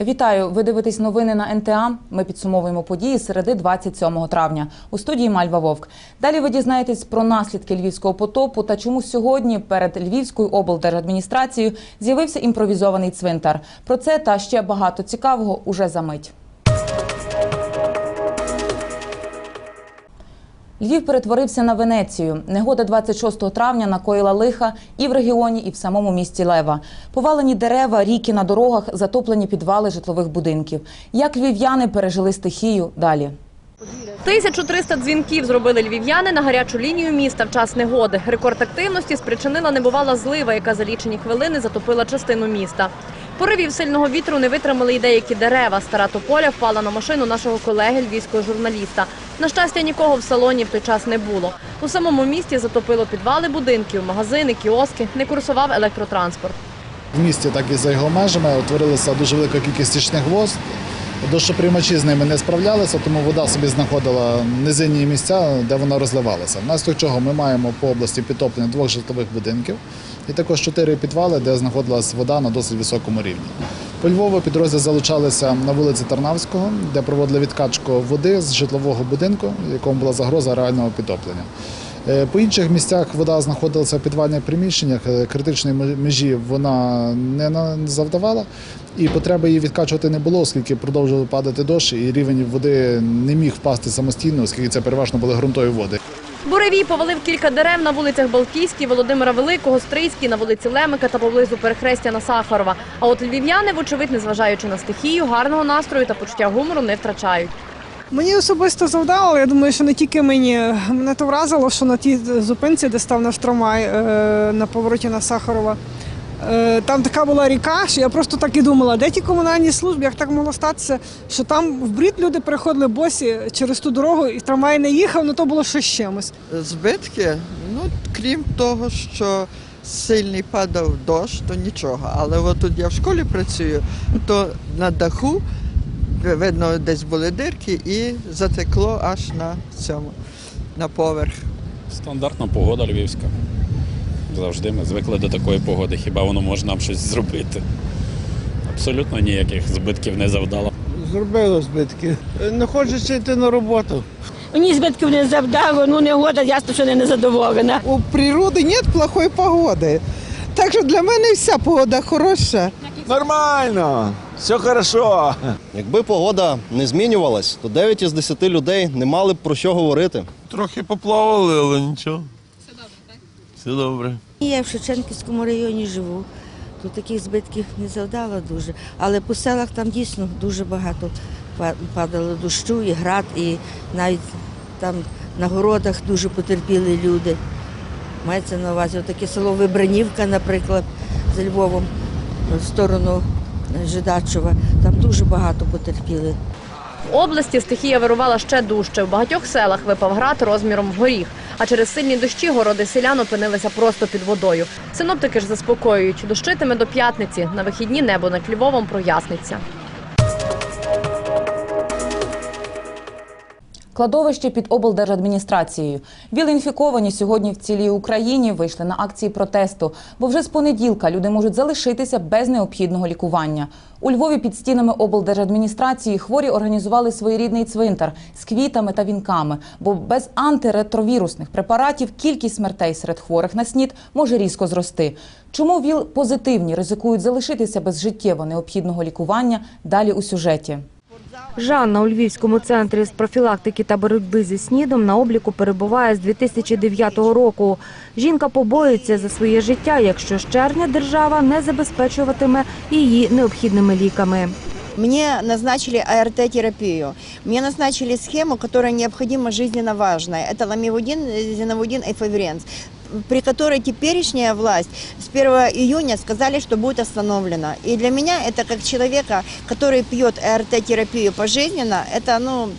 Вітаю! Ви дивитесь новини на НТА. Ми підсумовуємо події середи 27 травня. У студії Мальва Вовк. Далі ви дізнаєтесь про наслідки львівського потопу та чому сьогодні перед Львівською облдержадміністрацією з'явився імпровізований цвинтар. Про це та ще багато цікавого уже за мить. Львів перетворився на Венецію. Негода 26 травня накоїла лиха і в регіоні, і в самому місті Лева. Повалені дерева, ріки на дорогах, затоплені підвали житлових будинків. Як львів'яни пережили стихію далі? 1300 дзвінків зробили львів'яни на гарячу лінію міста в час негоди. Рекорд активності спричинила небувала злива, яка за лічені хвилини затопила частину міста. Поривів сильного вітру не витримали й деякі дерева. Стара тополя впала на машину нашого колеги львівського журналіста. На щастя, нікого в салоні в той час не було. У самому місті затопило підвали будинків, магазини, кіоски. Не курсував електротранспорт. В місті, так і за його межами утворилася дуже велика кількість стічних вод. Дощоприймачі з ними не справлялися, тому вода собі знаходила низинні місця, де вона розливалася. Внаслідок чого ми маємо по області підтоплення двох житлових будинків і також чотири підвали, де знаходилась вода на досить високому рівні. По Львову підрозділ залучалися на вулиці Тарнавського, де проводили відкачку води з житлового будинку, якому була загроза реального підтоплення. Е, По інших місцях вода знаходилася в підвальних приміщеннях. е, Критичної межі вона не завдавала, і потреби її відкачувати не було, оскільки продовжував падати дощ, і рівень води не міг впасти самостійно, оскільки це переважно були ґрунтові води. Буревій повалив кілька дерев на вулицях Балтійській, Володимира Великого, Стрийській, на вулиці Лемика та поблизу перехрестя на Сахарова. А от львів'яни, вочевидь, незважаючи на стихію, гарного настрою та почуття гумору не втрачають. Мені особисто завдало. Я думаю, що не тільки мені. Мене то вразило, що на тій зупинці, де став наш трамвай е, на повороті на Сахарова. е, Там така була ріка, що я просто так і думала, де ті комунальні служби, як так могло статися, що там в брід люди переходили босі через ту дорогу, і трамвай не їхав, ну то було щось чимось. Збитки, ну крім того, що сильний падав дощ, то нічого. Але от тут я в школі працюю, то на даху видно, десь були дирки і затекло аж на цьому, на поверх. Стандартна погода львівська. Завжди ми звикли до такої погоди. Хіба воно може нам щось зробити? Абсолютно ніяких збитків не завдало. Зробило збитки. Не хочеться йти на роботу. Мені збитків не завдало, ну негода, ясно, що не незадоволена. У природы нет плохой погоды. Так що для мене вся погода хороша. Нормально, все хорошо. Якби погода не змінювалась, то 9 із 10 людей не мали б про що говорити. Трохи поплавали, але нічого. Все добре, так? Все добре. Я в Шевченківському районі живу. Тут таких збитків не завдало дуже. Але по селах там дійсно дуже багато падало дощу, і град, і навіть там на городах дуже потерпіли люди. Мається на увазі таке село Вибранівка, наприклад, за Львовом, в сторону Жидачова. Там дуже багато потерпіли. В області стихія вирувала ще дужче. В багатьох селах випав град розміром в горіх. А через сильні дощі городи селян опинилися просто під водою. Синоптики ж заспокоюють, дощитиме до п'ятниці. На вихідні небо над Львовом проясниться. Кладовище під облдержадміністрацією. Віл-інфіковані сьогодні в цілій Україні вийшли на акції протесту, бо вже з понеділка люди можуть залишитися без необхідного лікування. У Львові під стінами облдержадміністрації хворі організували своєрідний цвинтар з квітами та вінками, бо без антиретровірусних препаратів кількість смертей серед хворих на СНІД може різко зрости. Чому ВІЛ позитивні ризикують залишитися без життєво необхідного лікування? Далі у сюжеті. Жанна у Львівському центрі з профілактики та боротьби зі снідом на обліку перебуває з 2009 року. Жінка побоюється за своє життя, якщо з червня держава не забезпечуватиме її необхідними ліками. Мне назначили АРТ-терапию. Мне назначили схему, которая необходима жизненно важная. Это ламивудин, зиновудин и фаверенс при которой теперешняя власть с 1 июня сказали, что будет остановлена. И для меня это как человека, который пьет АРТ-терапию пожизненно, это, ну,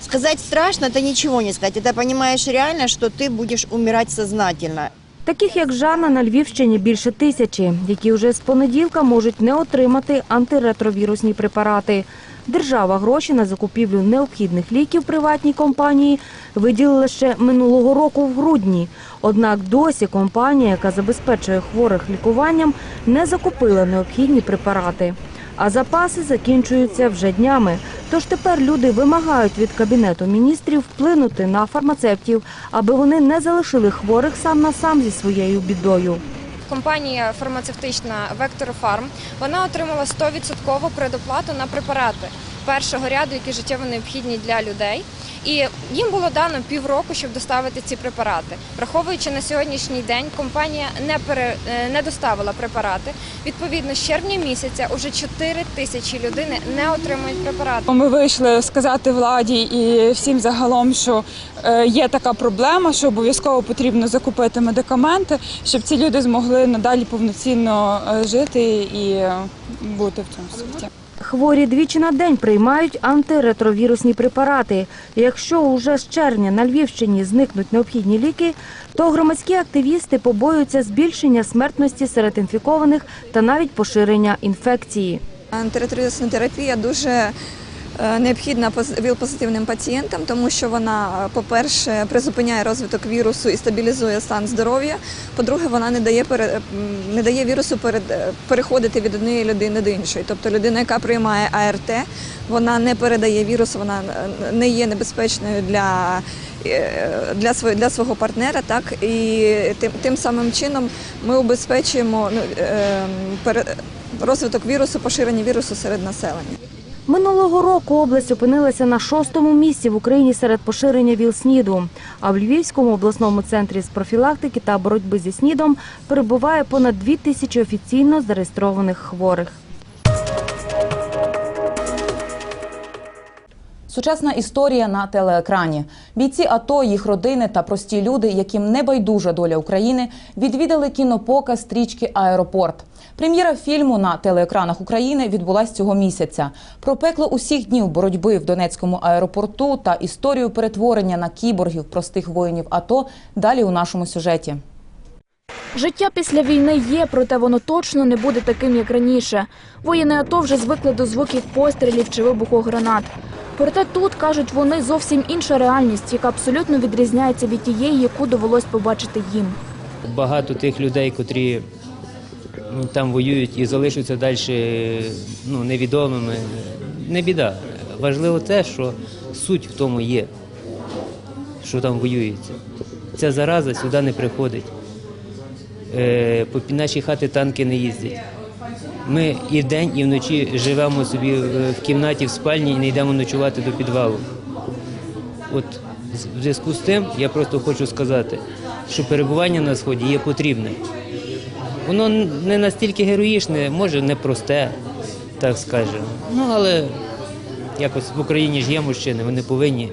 сказать страшно, это ничего не сказать. Это понимаешь реально, что ты будешь умирать сознательно. Таких як Жанна на Львівщині більше тисячі, які вже з понеділка можуть не отримати антиретровірусні препарати. Держава гроші на закупівлю необхідних ліків приватній компанії виділила ще минулого року в грудні. Однак досі компанія, яка забезпечує хворих лікуванням, не закупила необхідні препарати. А запаси закінчуються вже днями. Тож тепер люди вимагають від кабінету міністрів вплинути на фармацевтів, аби вони не залишили хворих сам на сам зі своєю бідою. Компанія фармацевтична Вектор Фарм вона отримала 100% предоплату на препарати першого ряду, які життєво необхідні для людей. І їм було дано півроку, щоб доставити ці препарати. Враховуючи на сьогоднішній день, компанія не пере, е, не доставила препарати. Відповідно, з червня місяця уже 4 тисячі людей не отримують препарати. Ми вийшли сказати владі і всім загалом, що е, є така проблема, що обов'язково потрібно закупити медикаменти, щоб ці люди змогли надалі повноцінно е, жити і бути в цьому світі. Хворі двічі на день приймають антиретровірусні препарати. Якщо уже з червня на Львівщині зникнуть необхідні ліки, то громадські активісти побоюються збільшення смертності серед інфікованих та навіть поширення інфекції. Антиретровірусна терапія дуже необхідна поз- ВІЛ-позитивним пацієнтам, тому що вона, е, по-перше, призупиняє розвиток вірусу і стабілізує стан здоров'я. По-друге, вона не дає не дає вірусу е, переходити від однієї людини до іншої. Тобто людина, яка приймає АРТ, вона не передає вірус, вона е, не є небезпечною для. е, Для свого для свого партнера, так і тим тим самим чином ми убезпечуємо ну, е, розвиток вірусу, поширення вірусу серед населення. Минулого року область опинилася на шостому місці в Україні серед поширення ВІЛ-СНІДу. А в Львівському обласному центрі з профілактики та боротьби зі СНІДом перебуває понад дві тисячі офіційно зареєстрованих хворих. Сучасна історія на телеекрані. Бійці АТО, їх родини та прості люди, яким не байдужа доля України, відвідали кінопоказ стрічки Аеропорт. Прем'єра фільму на телеекранах України відбулась цього місяця. Про пекло усіх днів боротьби в Донецькому аеропорту та історію перетворення на кіборгів простих воїнів АТО далі у нашому сюжеті. Життя після війни є, проте воно точно не буде таким, як раніше. Воїни АТО вже звикли до звуків пострілів чи вибуху гранат. Проте тут, кажуть вони, зовсім інша реальність, яка абсолютно відрізняється від тієї, яку довелось побачити їм. Багато тих людей, котрі ну, там воюють і залишаться далі ну, невідомими, не біда. Важливо те, що суть в тому є, що там воюється. Ця зараза сюди не приходить. Е, по наші хати танки не їздять. Ми і вдень, і вночі живемо собі е, в кімнаті, в спальні і не йдемо ночувати до підвалу. От в зв'язку з тим я просто хочу сказати, що перебування на сході є потрібне. Воно не настільки героїчне, може не просте, так скажемо. Ну але якось в Україні ж є мужчини, вони повинні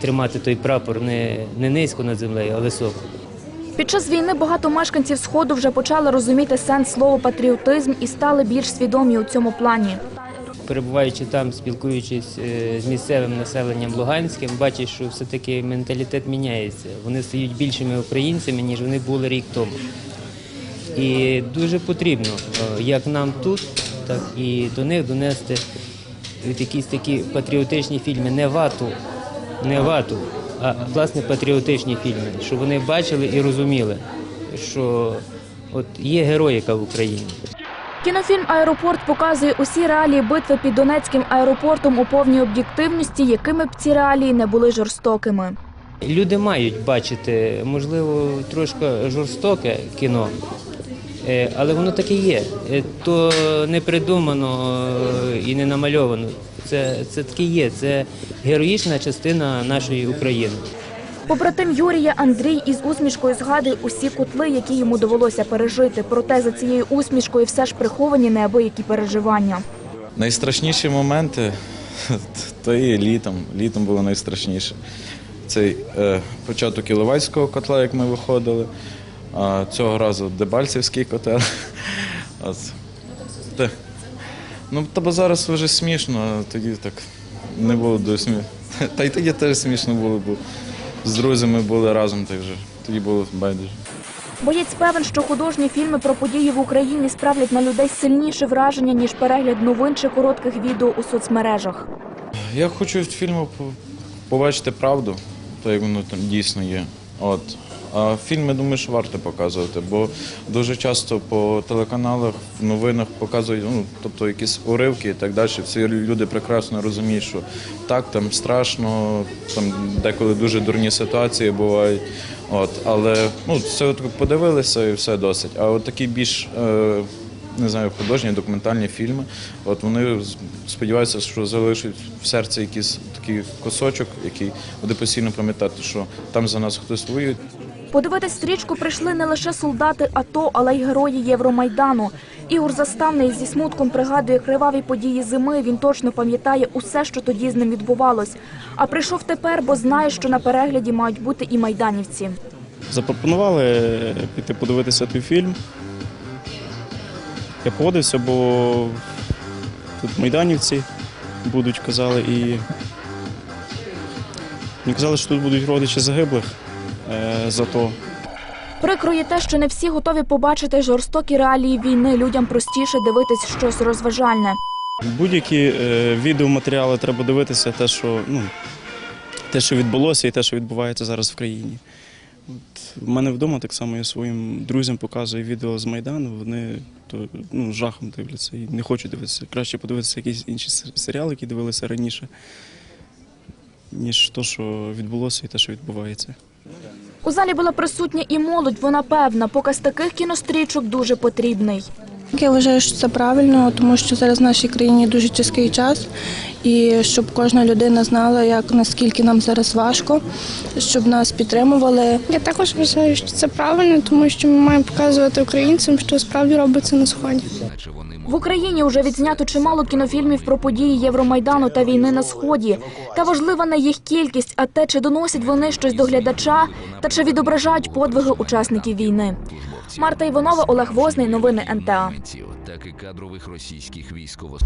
тримати той прапор не, не низько над землею, а високо. Під час війни багато мешканців Сходу вже почали розуміти сенс слова патріотизм і стали більш свідомі у цьому плані. Перебуваючи там, спілкуючись е, з місцевим населенням Луганським, бачиш, що все-таки менталітет міняється. Вони стають більшими українцями, ніж вони були рік тому. І дуже потрібно, е, як нам тут, так і до них донести якісь такі патріотичні фільми, не вату, не вату, а власне патріотичні фільми, щоб вони бачили і розуміли, що от є героїка в Україні. Кінофільм Аеропорт показує усі реалії битви під Донецьким аеропортом у повній об'єктивності, якими б ці реалії не були жорстокими. Люди мають бачити, можливо, трошки жорстоке кіно, е, але воно таке є. Е, То не придумано е, і не намальовано. Це, це таке є. Це героїчна частина нашої України. Побратим Юрія Андрій із усмішкою згадує усі кутли, які йому довелося пережити. Проте за цією усмішкою все ж приховані неабиякі переживання. Найстрашніші моменти то і літом. Літом було найстрашніше. Цей е, початок Іловайського котла, як ми виходили, а цього разу Дебальцівський котел. Ну, та зараз вже смішно, а тоді так не було до смі... Та й тоді теж смішно було, бо з друзями були разом, так вже тоді було байдуже. Боєць певен, що художні фільми про події в Україні справлять на людей сильніше враження, ніж перегляд новин чи коротких відео у соцмережах. Я хочу в фільму побачити правду, то як воно там дійсно є. От. А фільм, думаю, що варто показувати, бо дуже часто по телеканалах, в новинах показують ну, тобто якісь уривки і так далі. Всі люди прекрасно розуміють, що так, там страшно, там деколи дуже дурні ситуації бувають. От, але ну, це от подивилися і все досить. А от такі більш е, не знаю, художні, документальні фільми. От вони сподіваюся, що залишать в серці якийсь такий кусочок, який буде постійно пам'ятати, що там за нас хтось воює. Подивитись стрічку прийшли не лише солдати АТО, але й герої Євромайдану. Ігор Заставний зі смутком пригадує криваві події зими. Він точно пам'ятає усе, що тоді з ним відбувалось. А прийшов тепер, бо знає, що на перегляді мають бути і майданівці. Запропонували піти подивитися той фільм. Я погодився, бо тут майданівці будуть, казали, і мені казали, що тут будуть родичі загиблих е, за то. Прикро є те, що не всі готові побачити жорстокі реалії війни. Людям простіше дивитись щось розважальне. Будь-які е, відеоматеріали треба дивитися, те, що, ну, те, що відбулося, і те, що відбувається зараз в країні. От, в мене вдома так само я своїм друзям показую відео з Майдану, вони то, ну, жахом дивляться і не хочуть дивитися. Краще подивитися якісь інші серіали, які дивилися раніше, ніж те, що відбулося і те, що відбувається. У залі була присутня і молодь. Вона певна, показ таких кінострічок дуже потрібний. Я вважаю, що це правильно, тому що зараз в нашій країні дуже тяжкий час, і щоб кожна людина знала, як наскільки нам зараз важко, щоб нас підтримували. Я також вважаю, що це правильно, тому що ми маємо показувати українцям, що справді робиться на сході. В Україні вже відзнято чимало кінофільмів про події Євромайдану та війни на сході. Та важлива не їх кількість, а те, чи доносять вони щось до глядача, та чи відображають подвиги учасників війни. Марта Іванова, Олег Возний. Новини НТА. Так і кадрових російських військових.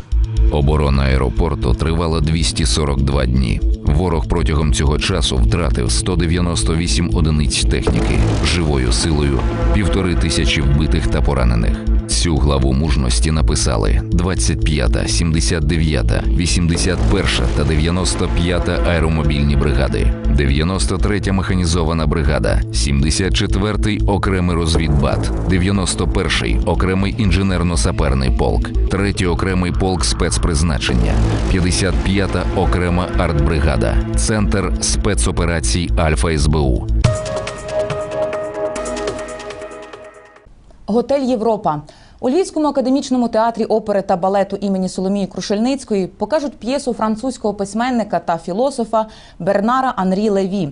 Оборона аеропорту тривала 242 дні. Ворог протягом цього часу втратив 198 одиниць техніки, живою силою півтори тисячі вбитих та поранених. Цю главу мужності написали. 25-та, 79-та, 81-та та 95-та аеромобільні бригади, 93-я механізована бригада, 74-й окремий розвідбат, 91-й окремий інженерно-саперний полк, 3-й окремий полк спецпризначення, 55-та окрема артбригада, центр спецоперацій Альфа СБУ. Готель Європа. У Львівському академічному театрі опери та балету імені Соломії Крушельницької покажуть п'єсу французького письменника та філософа Бернара Анрі Леві.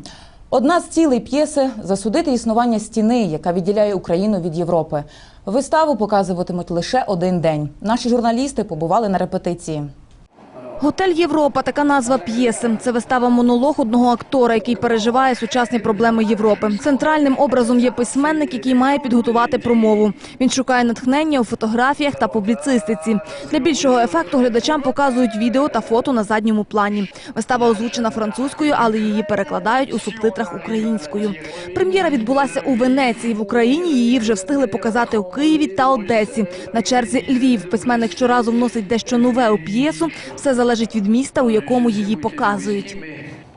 Одна з цілей п'єси засудити існування стіни, яка відділяє Україну від Європи. Виставу показуватимуть лише один день. Наші журналісти побували на репетиції. Готель Європа така назва п'єси. Це вистава монолог одного актора, який переживає сучасні проблеми Європи. Центральним образом є письменник, який має підготувати промову. Він шукає натхнення у фотографіях та публіцистиці. Для більшого ефекту глядачам показують відео та фото на задньому плані. Вистава озвучена французькою, але її перекладають у субтитрах українською. Прем'єра відбулася у Венеції. В Україні її вже встигли показати у Києві та Одесі. На черзі Львів. Письменник щоразу вносить дещо нове у п'єсу. Все залежить від міста, у якому її показують.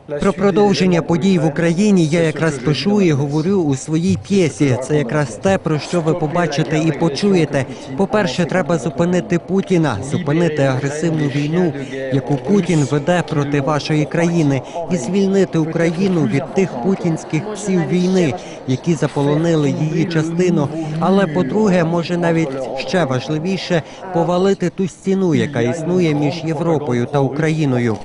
Про продовження подій в Україні я якраз пишу і говорю у своїй п'єсі. Це якраз те, про що ви побачите і почуєте. По-перше, треба зупинити Путіна, зупинити агресивну війну, яку Путін веде проти вашої країни, і звільнити Україну від тих путінських псів війни, які заполонили її частину. Але по-друге, може навіть ще важливіше повалити ту стіну, яка існує між Європою та Україною.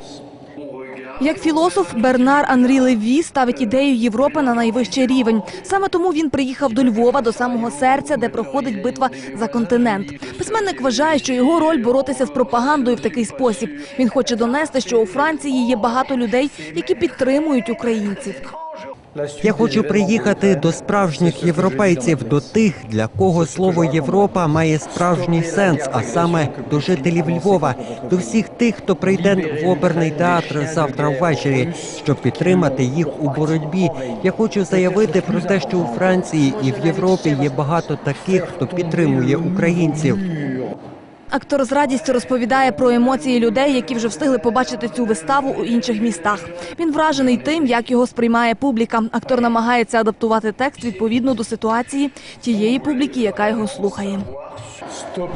Як філософ Бернар Анрі Леві ставить ідею Європи на найвищий рівень. Саме тому він приїхав до Львова, до самого серця, де проходить битва за континент. Письменник вважає, що його роль боротися з пропагандою в такий спосіб. Він хоче донести, що у Франції є багато людей, які підтримують українців. Я хочу приїхати до справжніх європейців, до тих, для кого слово Європа має справжній сенс, а саме до жителів Львова, до всіх тих, хто прийде в оперний театр завтра ввечері, щоб підтримати їх у боротьбі. Я хочу заявити про те, що у Франції і в Європі є багато таких, хто підтримує українців. Актор з радістю розповідає про емоції людей, які вже встигли побачити цю виставу у інших містах. Він вражений тим, як його сприймає публіка. Актор намагається адаптувати текст відповідно до ситуації тієї публіки, яка його слухає.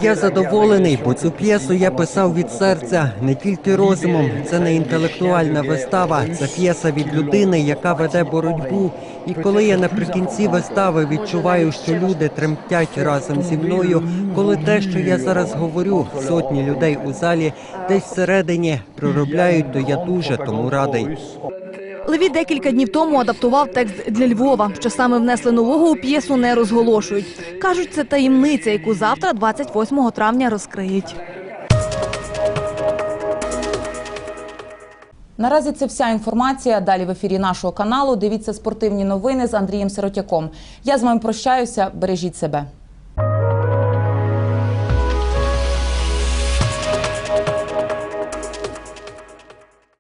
Я задоволений, бо цю п'єсу я писав від серця, не тільки розумом. Це не інтелектуальна вистава, це п'єса від людини, яка веде боротьбу. І коли я наприкінці вистави відчуваю, що люди тремтять разом зі мною, коли те, що я зараз говорю, сотні людей у залі десь всередині проробляють, то я дуже тому радий. Леві декілька днів тому адаптував текст для Львова. Що саме внесли нового у п'єсу, не розголошують. Кажуть, це таємниця, яку завтра, 28 травня, розкриють. Наразі це вся інформація. Далі в ефірі нашого каналу. Дивіться спортивні новини з Андрієм Сиротяком. Я з вами прощаюся. Бережіть себе.